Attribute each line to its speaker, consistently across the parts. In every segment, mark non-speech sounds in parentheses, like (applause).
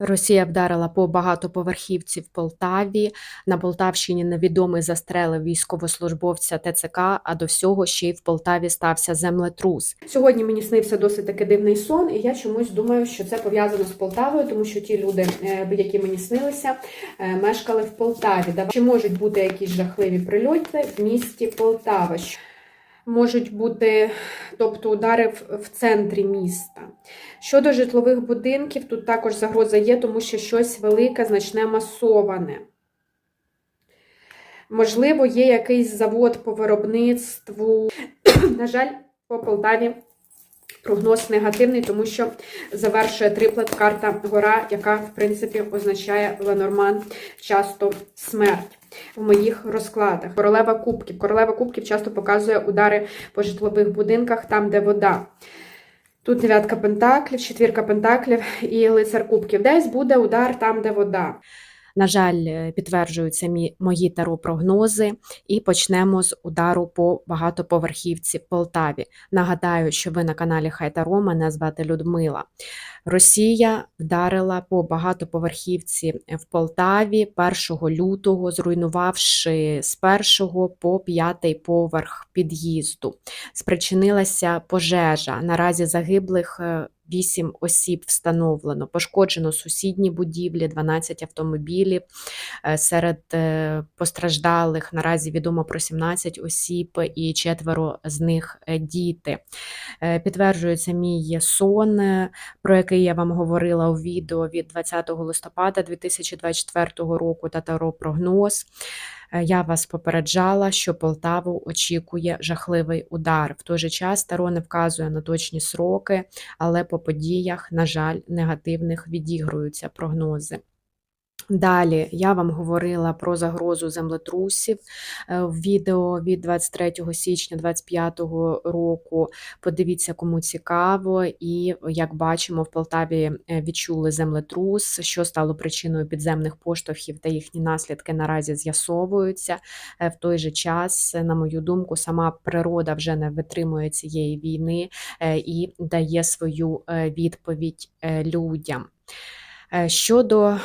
Speaker 1: Росія вдарила по багатоповерхівці в Полтаві. На Полтавщині невідомий застрелив військовослужбовця ТЦК, а до всього ще й в Полтаві стався землетрус. Сьогодні мені снився досить таки дивний сон, і я чомусь думаю, що це пов'язано з Полтавою, тому що ті люди, е, які мені снилися, е, мешкали в Полтаві. Чи можуть бути якісь жахливі прильоти в місті Полтава? Можуть бути, тобто удари в центрі міста. Щодо житлових будинків, тут також загроза є, тому що щось велике, значне масоване. Можливо, є якийсь завод по виробництву. (clears throat) На жаль, по Полтаві прогноз негативний, тому що завершує триплет карта гора, яка, в принципі, означає Ленорман часто смерть. В моїх розкладах. Королева кубків. Королева кубків часто показує удари по житлових будинках, там, де вода. Тут дев'ятка пентаклів, четвірка пентаклів і лицар кубків. Десь буде удар там, де вода. На жаль, е, підтверджуються мої таро-прогнози, і почнемо з удару по багатоповерхівці Полтаві. Нагадаю, що ви на каналі Хайтаро, мене звати Людмила. Росія вдарила по багатоповерхівці в Полтаві 1 лютого, зруйнувавши з першого по п'ятий поверх під'їзду. Спричинилася пожежа. Наразі загиблих е, 8 осіб встановлено. Пошкоджено сусідні будівлі, 12 автомобілів. Е, Серед е, постраждалих наразі відомо про 17 осіб і четверо з них е, діти. Підтверджується мій сон, про який я вам говорила у відео від 20 листопада 2024 року та таро прогноз. Е, Я вас попереджала, що Полтаву очікує жахливий удар. В той же час Таро не вказує на точні сроки, але по подіях, на жаль, негативних відігруються прогнози. Далі я вам говорила про загрозу землетрусів е, в відео від 23 січня 2025 року. Подивіться, кому цікаво, і як бачимо, в Полтаві е, відчули землетрус, що стало причиною підземних поштовхів та їхні наслідки наразі з'ясовуються. Е, В той же час, на мою думку, сама природа вже не витримує цієї війни і дає свою відповідь людям. Щодо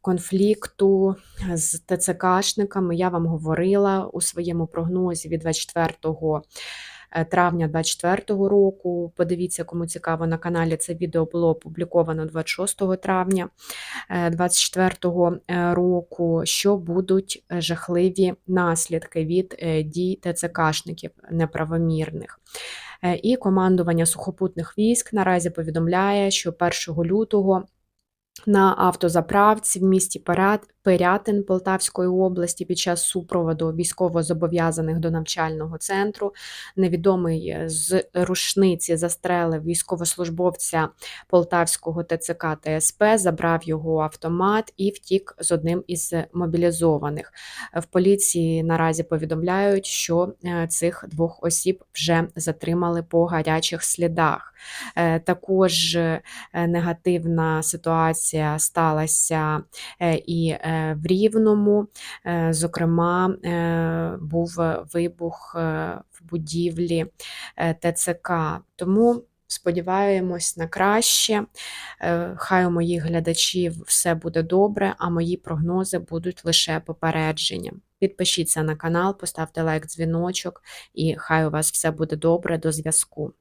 Speaker 1: конфлікту з ТЦКшниками, я вам говорила у своєму прогнозі від 24 е, травня 2024 року. Подивіться, кому цікаво на каналі. Це відео було опубліковано 26 травня 2024 року, що будуть е, жахливі наслідки від е, дій ТЦКшників неправомірних. Е, І командування сухопутних військ наразі повідомляє, що 1 лютого на автозаправці в місті Пирят- Пирятин Полтавської області під час супроводу військовозобов'язаних до навчального центру невідомий е, з рушниці застрелив військовослужбовця Полтавського ТЦК ТСП, забрав його автомат і втік з одним із мобілізованих. В поліції наразі повідомляють, що е, цих двох осіб вже затримали по гарячих слідах. Е, Також негативна ситуація сталася е, і е, в Рівному. Е, Зокрема, був вибух в будівлі ТЦК. Тому сподіваємось на краще. Хай у моїх глядачів все буде добре, а мої прогнози будуть лише попередженням. Підпишіться на канал, поставте лайк, дзвіночок, і хай у вас все буде добре до зв'язку.